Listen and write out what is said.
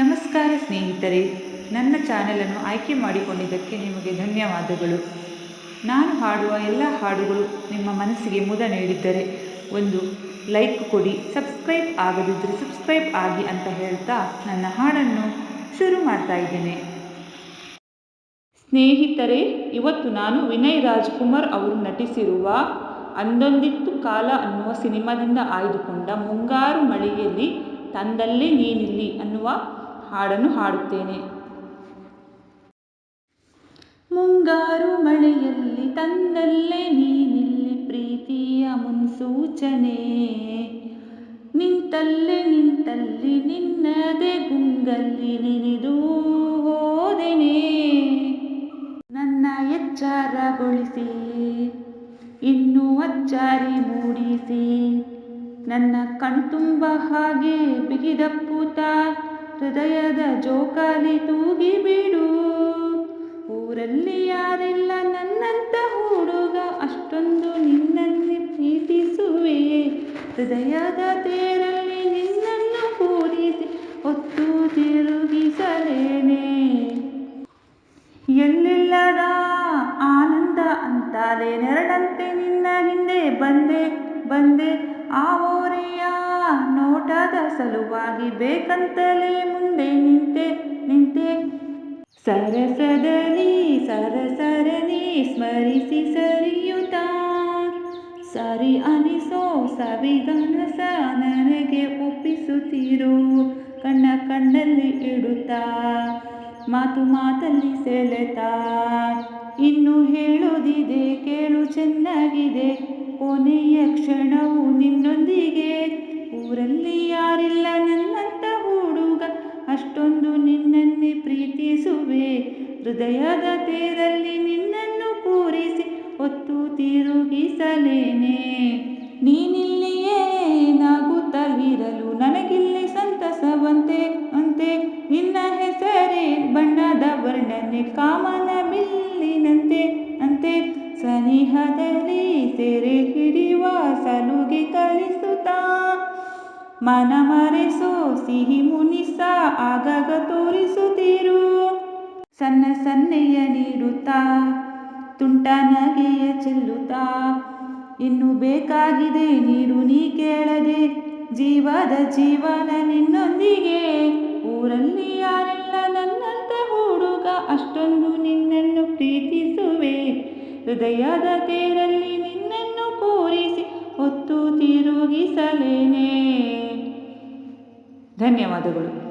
ನಮಸ್ಕಾರ ಸ್ನೇಹಿತರೆ, ನನ್ನ ಚಾನಲನ್ನು ಆಯ್ಕೆ ಮಾಡಿಕೊಂಡಿದ್ದಕ್ಕೆ ನಿಮಗೆ ಧನ್ಯವಾದಗಳು. ನಾನು ಹಾಡುವ ಎಲ್ಲ ಹಾಡುಗಳು ನಿಮ್ಮ ಮನಸ್ಸಿಗೆ ಮುದ ನೀಡಿದ್ದರೆ, ಒಂದು ಲೈಕ್ ಕೊಡಿ, ಸಬ್ಸ್ಕ್ರೈಬ್ ಆಗದಿದ್ದರೆ ಸಬ್ಸ್ಕ್ರೈಬ್ ಆಗಿ ಅಂತ ಹೇಳ್ತಾ ನನ್ನ ಹಾಡನ್ನು ಶುರು ಮಾಡ್ತಾ ಇದ್ದೇನೆ. ಸ್ನೇಹಿತರೆ, ಇವತ್ತು ನಾನು ವಿನಯ್ ರಾಜ್ಕುಮಾರ್ ಅವರು ನಟಿಸಿರುವ ಅಂದೊಂದಿತ್ತು ಕಾಲ ಅನ್ನುವ ಸಿನಿಮಾದಿಂದ ಆಯ್ದುಕೊಂಡ ಮುಂಗಾರು ಮಳೆಯಲ್ಲಿ ತಂದಲ್ಲೇ ನೀನಿಲ್ಲಿ ಅನ್ನುವ ಹಾಡನ್ನು ಹಾಡುತ್ತೇನೆ. ಮುಂಗಾರು ಮಳೆಯಲ್ಲಿ ತಂದಲ್ಲೇ ನೀನಿಲ್ಲಿ ಪ್ರೀತಿಯ ಮುನ್ಸೂಚನೆ. ನಿಂತಲ್ಲೇ ನಿಂತಲ್ಲಿ ನಿನ್ನದೇ ಗುಂಗಲ್ಲಿ ನಿನಿದು ಹೋದೆನೆ. ನನ್ನ ಎಚ್ಚಾರಗೊಳಿಸಿ, ಇನ್ನೂ ಅಚ್ಚಾರಿ ಮೂಡಿಸಿ. ನನ್ನ ಕಣ್ತುಂಬ ಹಾಗೆ ಬಿಗಿದಪ್ಪುತ್ತ ಹೃದಯದ ಜೋಕಾಲಿ ತೂಗಿ ಬಿಡು. ಊರಲ್ಲಿ ಯಾರಿಲ್ಲ ನನ್ನಂತ ಹುಡುಗ, ಅಷ್ಟೊಂದು ನಿನ್ನನ್ನು ಪ್ರೀತಿಸುವೆ. ಹೃದಯದ ತೇರಲ್ಲಿ ನಿನ್ನನ್ನು ಕೂರಿಸಿ ಹೊತ್ತು ತಿರುಗಿಸಲೇನೆ. ಎಲ್ಲಿಲ್ಲದ ಆನಂದ ಅಂತಾಲೆ ನೆರಳಂತೆ ನಿನ್ನ ಹಿಂದೆ ಬಂದೆ ಬಂದೆ. ಸಲುವಾಗಿ ಬೇಕಂತಲೇ ಮುಂದೆ ನಿಂತೆ ನಿಂತೆ. ಸರಸದಲ್ಲಿ ಸರಸರನಿ ಸ್ಮರಿಸಿ ಸರಿಯುತ್ತ. ಸರಿ ಅನಿಸೋ ಸವಿಗನಸ ನನಗೆ ಒಪ್ಪಿಸುತ್ತಿರು. ಕಣ್ಣ ಕಣ್ಣಲ್ಲಿ ಇಡುತ್ತಾ, ಮಾತು ಮಾತಲ್ಲಿ ಸೆಳೆತಾ ಇನ್ನು ಹೇಳೋದಿದೆ ಕೇಳು ಚೆನ್ನಾಗಿದೆ. ಕೊನೆಯ ಕ್ಷಣವು ನಿನ್ನೊಂದಿಗೆ. ಊರಲ್ಲಿ ಯಾರಿಲ್ಲ ನನ್ನಂತ ಹುಡುಗ, ಅಷ್ಟೊಂದು ನಿನ್ನನ್ನೇ ಪ್ರೀತಿಸುವೆ. ಹೃದಯದ ತೇರಲ್ಲಿ ನಿನ್ನನ್ನು ಕೂರಿಸಿ ಹೊತ್ತು ತಿರುಗಿಸಲೇನೆ. ನೀನಿಲ್ಲಿಯೇ ನಾಗುತ್ತಲಿರಲು ನನಗಿಲ್ಲಿ ಸಂತಸವಂತೆ, ಅಂತೆ ನಿನ್ನ ಹೆಸರೇ ಬಣ್ಣದ ವರ್ಣನೆ ಕಾಮನ ಬಿಲ್ಲಿನಂತೆ ಅಂತೆ ಸನಿಹದಲ್ಲಿ ಸೆರೆ ಹಿಡಿಯುವ ಸಲುಗೆ ಕಲಿಸುತ್ತ ಮನ ಮರೆಸೋ ಸಿಹಿ ಮುನಿಸ ಆಗಾಗ ತೋರಿಸುತ್ತೀರು. ಸಣ್ಣ ಸನ್ನೆಯ ನೀಡುತ್ತಾ, ತುಂಟ ನಗೆಯ ಚೆಲ್ಲುತ್ತಾ, ಇನ್ನು ಬೇಕಾಗಿದೆ ನೀರು ನೀ ಕೇಳದೆ, ಜೀವದ ಜೀವನ ನಿನ್ನೊಂದಿಗೆ. ಊರಲ್ಲಿ ಯಾರೆಲ್ಲ ನನ್ನಂತ ಹುಡುಗ, ಅಷ್ಟೊಂದು ನಿನ್ನನ್ನು ಪ್ರೀತಿಸುವೆ. ಹೃದಯದ ತೇರಲ್ಲಿ ತಿರುಗಿಸಲೇನೆ ಧನ್ಯವಾದಗಳು.